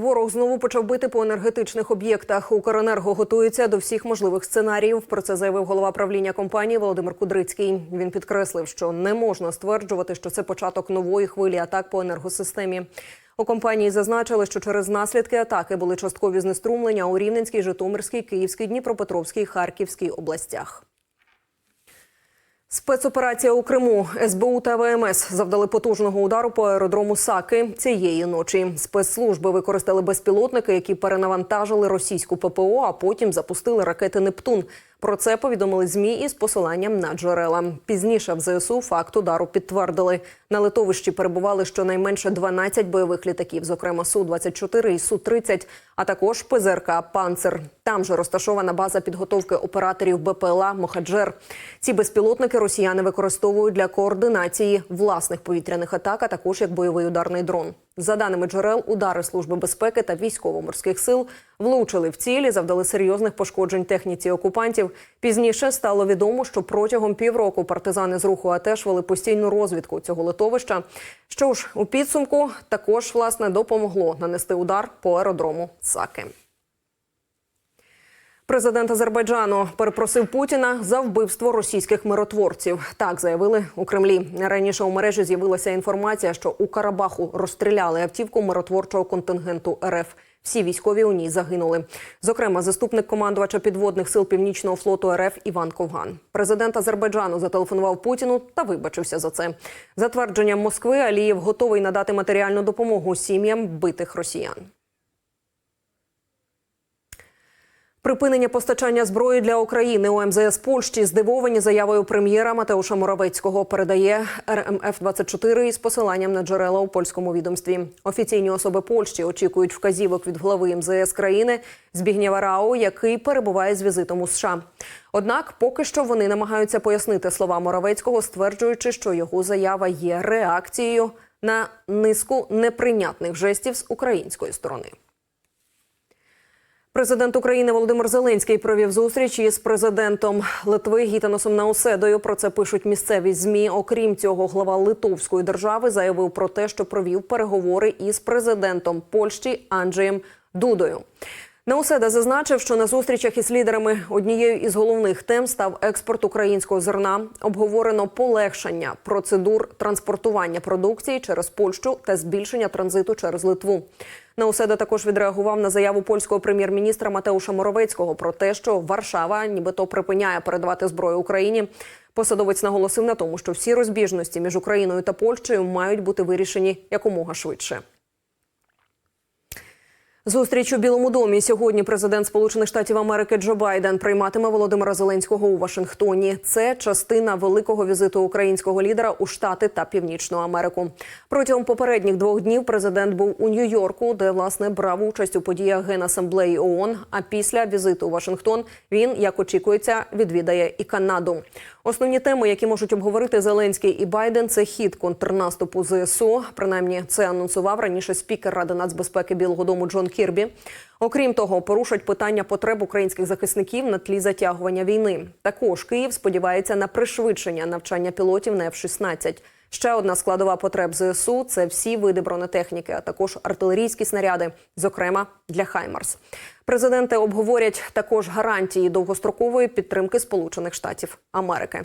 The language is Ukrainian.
Ворог знову почав бити по енергетичних об'єктах. Укренерго готується до всіх можливих сценаріїв. Про це заявив голова правління компанії Володимир Кудрицький. Він підкреслив, що не можна стверджувати, що це початок нової хвилі атак по енергосистемі. У компанії зазначили, що через наслідки атаки були часткові знеструмлення у Рівненській, Житомирській, Київській, Дніпропетровській, Харківській областях. Спецоперація у Криму СБУ та ВМС завдали потужного удару по аеродрому Саки цієї ночі. Спецслужби використали безпілотники, які перенавантажили російську ППО, а потім запустили ракети Нептун. Про це повідомили змі із посиланням на джерела. Пізніше в ЗСУ факт удару підтвердили. На литовищі перебували щонайменше 12 бойових літаків, зокрема су 24 і су 30 а також ПЗРК Панцер. Там же розташована база підготовки операторів БПЛА Мохаджер. Ці безпілотники росіяни використовують для координації власних повітряних атак, а також як бойовий ударний дрон. За даними джерел, удари служби безпеки та військово-морських сил влучили в цілі, завдали серйозних пошкоджень техніці окупантів. Пізніше стало відомо, що протягом півроку партизани з руху АТЕШ вели постійну розвідку цього литовища. Що ж, у підсумку також власне допомогло нанести удар по аеродрому Саки. Президент Азербайджану перепросив Путіна за вбивство російських миротворців. Так заявили у Кремлі. Раніше у мережі з'явилася інформація, що у Карабаху розстріляли автівку миротворчого контингенту РФ. Всі військові у ній загинули. Зокрема, заступник командувача підводних сил Північного флоту РФ Іван Ковган. Президент Азербайджану зателефонував Путіну та вибачився за це. За твердженням Москви, Алієв готовий надати матеріальну допомогу сім'ям битих росіян. Припинення постачання зброї для України у МЗС Польщі здивовані заявою прем'єра Матеуша Моровецького. Передає РМФ 24 із посиланням на джерела у польському відомстві. Офіційні особи Польщі очікують вказівок від глави МЗС країни Збігнєва Рау, який перебуває з візитом у США. Однак, поки що вони намагаються пояснити слова Моровецького, стверджуючи, що його заява є реакцією на низку неприйнятних жестів з української сторони. Президент України Володимир Зеленський провів зустріч із президентом Литви Гітаносом Науседою. Про це пишуть місцеві змі. Окрім цього, глава Литовської держави заявив про те, що провів переговори із президентом Польщі Анджеєм Дудою. Науседа зазначив, що на зустрічах із лідерами однією із головних тем став експорт українського зерна. Обговорено полегшення процедур транспортування продукції через Польщу та збільшення транзиту через Литву. Науседа також відреагував на заяву польського прем'єр-міністра Матеуша Моровецького про те, що Варшава нібито припиняє передавати зброю Україні. Посадовець наголосив на тому, що всі розбіжності між Україною та Польщею мають бути вирішені якомога швидше. Зустріч у Білому домі сьогодні. Президент Сполучених Штатів Америки Джо Байден прийматиме Володимира Зеленського у Вашингтоні. Це частина великого візиту українського лідера у Штати та Північну Америку. Протягом попередніх двох днів президент був у Нью-Йорку, де власне брав участь у подіях Генасамблеї ООН. А після візиту у Вашингтон він, як очікується, відвідає і Канаду. Основні теми, які можуть обговорити Зеленський і Байден, це хід контрнаступу ЗСУ. Принаймні, це анонсував раніше спікер Ради нацбезпеки Білого Дому Джон Кірбі. Окрім того, порушать питання потреб українських захисників на тлі затягування війни. Також Київ сподівається на пришвидшення навчання пілотів на F-16. Ще одна складова потреб ЗСУ це всі види бронетехніки, а також артилерійські снаряди, зокрема для Хаймарс. Президенти обговорять також гарантії довгострокової підтримки Сполучених Штатів Америки.